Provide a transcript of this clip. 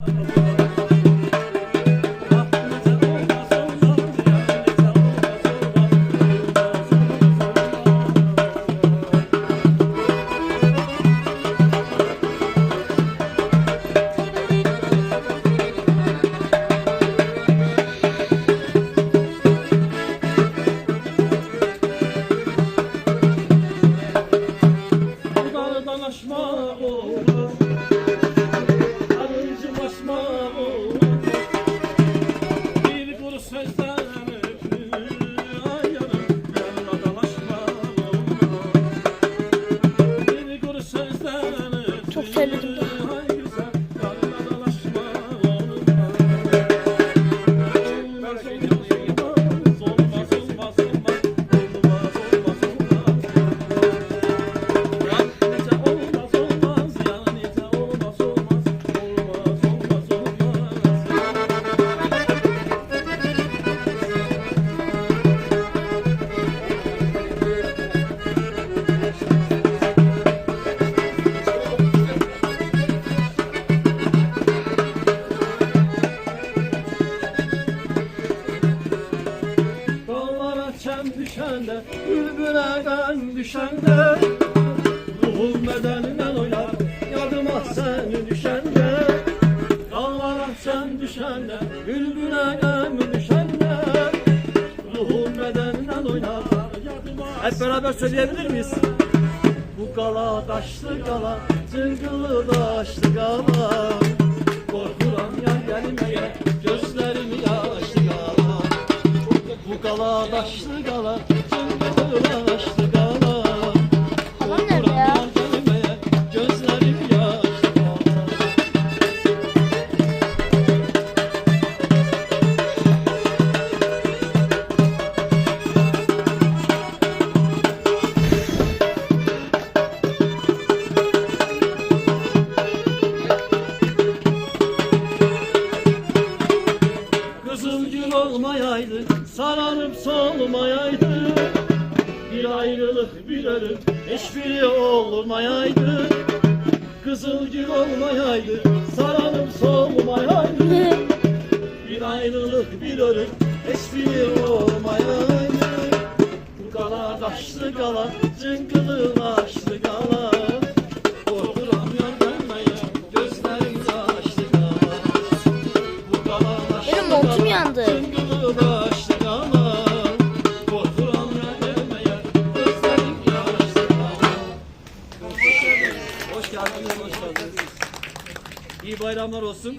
Oh, Çem düşende, bülbüle ben düşende Ruhum bedeninden oynar, yadıma sen düşende Dağlara çem düşende, bülbüle ben düşende Ruhum bedeninden oynar, Hep beraber söyleyebilir miyiz? Bu gala taşlı gala, cıngılı taşlı gala Kala daşlı kala olmayaydı, sararıp solmayaydı. Bir ayrılık bir ölüm, hiçbiri olmayaydı. Kızılgül olmayaydı, sararıp solmayaydı. Bir ayrılık bir ölüm, hiçbiri olmayaydı kala. Hoş geldiniz, hoş geldiniz. İyi bayramlar olsun.